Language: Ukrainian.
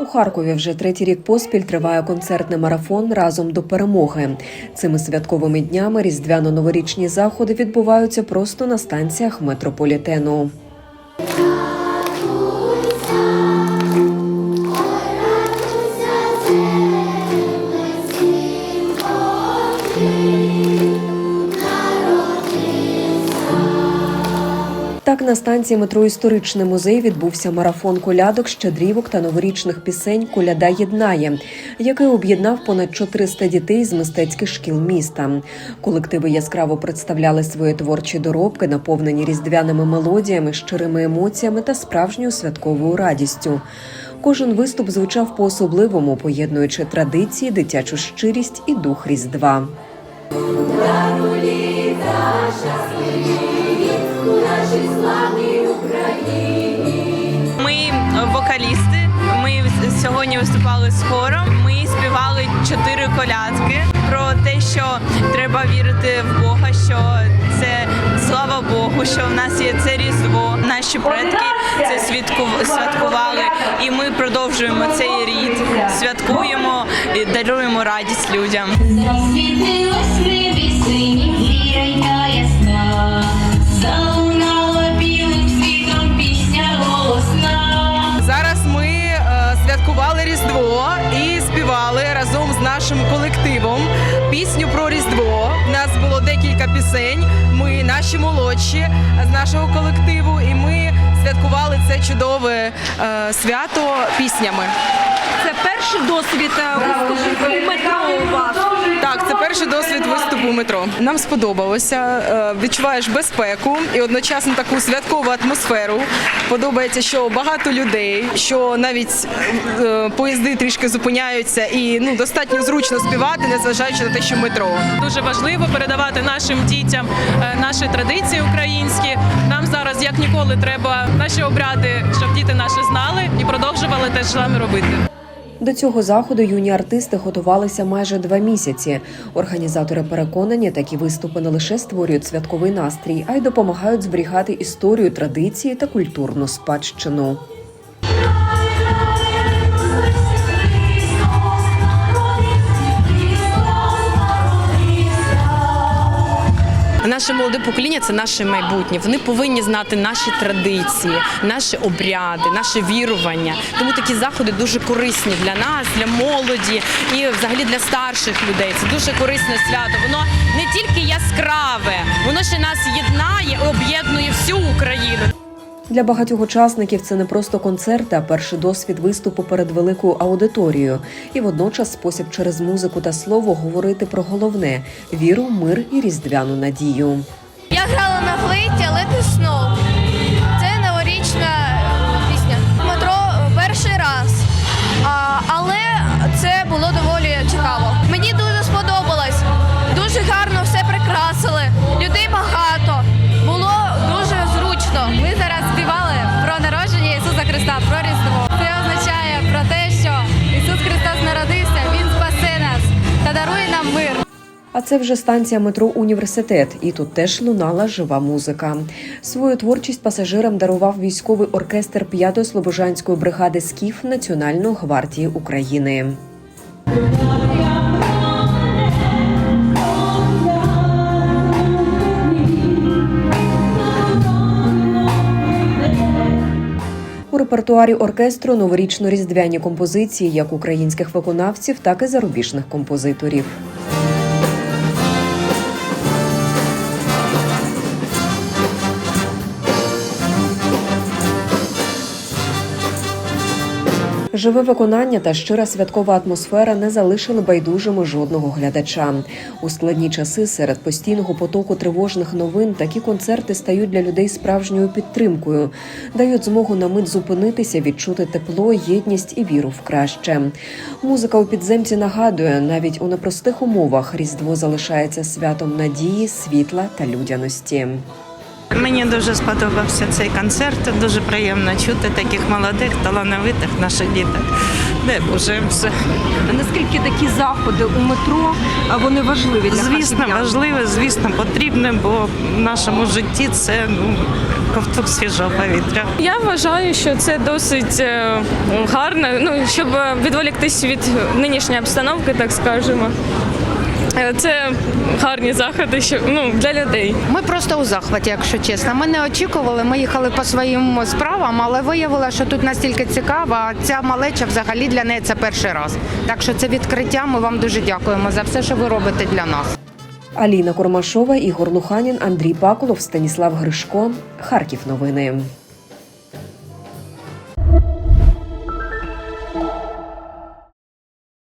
У Харкові вже третій рік поспіль триває концертний марафон разом до перемоги. Цими святковими днями різдвяно-новорічні заходи відбуваються просто на станціях метрополітену. Так на станції метро Історичний музей відбувся марафон колядок, щедрівок та новорічних пісень Коляда єднає, який об'єднав понад 400 дітей з мистецьких шкіл міста. Колективи яскраво представляли свої творчі доробки, наповнені різдвяними мелодіями, щирими емоціями та справжньою святковою радістю. Кожен виступ звучав по-особливому, поєднуючи традиції, дитячу щирість і дух Різдва. З хором. Ми співали чотири колядки про те, що треба вірити в Бога, що це слава Богу, що в нас є це різдво. Наші предки це святку- святкували, і ми продовжуємо цей рід, святкуємо і даруємо радість людям. Засвітилось небі синім з нашим колективом пісню про Різдво. Пісень. Ми наші молодші з нашого колективу, і ми святкували це чудове е, свято піснями. Це перший досвід е, виступу у метро у вас. Так, це перший досвід виступу у метро. Нам сподобалося. е, Відчуваєш безпеку і одночасно таку святкову атмосферу. Подобається, що багато людей, що навіть е, поїзди трішки зупиняються, і ну достатньо зручно співати, незважаючи на те, що метро. Дуже важливо передавати нашим дітям е, наші традиції українські. Нам зараз як ніколи треба наші обряди, щоб діти наші знали і продовжували те ж саме робити. До цього заходу юні артисти готувалися майже два місяці. Організатори переконані, такі виступи не лише створюють святковий настрій, а й допомагають зберігати історію, традиції та культурну спадщину. Наше молоде покоління це наше майбутнє. Вони повинні знати наші традиції, наші обряди, наше вірування. Тому такі заходи дуже корисні для нас, для молоді і взагалі для старших людей. Це дуже корисне свято. Воно не тільки яскраве, воно ще нас єднає, і об'єднує всю Україну. Для багатьох учасників це не просто концерт, а перший досвід виступу перед великою аудиторією, і водночас спосіб через музику та слово говорити про головне віру, мир і різдвяну надію. Я грала А це вже станція метро Університет, і тут теж лунала жива музика. Свою творчість пасажирам дарував військовий оркестр 5-ї слобожанської бригади СКІФ Національної гвардії України. У репертуарі оркестру новорічно-різдвяні композиції як українських виконавців, так і зарубіжних композиторів. Живе виконання та щира святкова атмосфера не залишили байдужими жодного глядача. У складні часи серед постійного потоку тривожних новин такі концерти стають для людей справжньою підтримкою, дають змогу на мить зупинитися, відчути тепло, єдність і віру в краще. Музика у підземці нагадує, навіть у непростих умовах різдво залишається святом надії, світла та людяності. Мені дуже сподобався цей концерт. Дуже приємно чути таких молодих, талановитих наших діток. дай Боже все. Наскільки такі заходи у метро а вони важливі для Звісно, харків'ян? важливе, звісно, потрібне, бо в нашому житті це ну, ковток свіжого повітря. Я вважаю, що це досить е, гарно, ну щоб відволіктись від нинішньої обстановки, так скажемо. Е, Це гарні заходи, що ну для людей. Ми просто у захваті, якщо чесно. Ми не очікували, ми їхали по своїм справам, але виявилося, що тут настільки цікаво. а Ця малеча взагалі для неї це перший раз. Так що це відкриття. Ми вам дуже дякуємо за все, що ви робите для нас. Аліна Кормашова, Ігор Луханін, Андрій Паколов, Станіслав Гришко. Харків новини.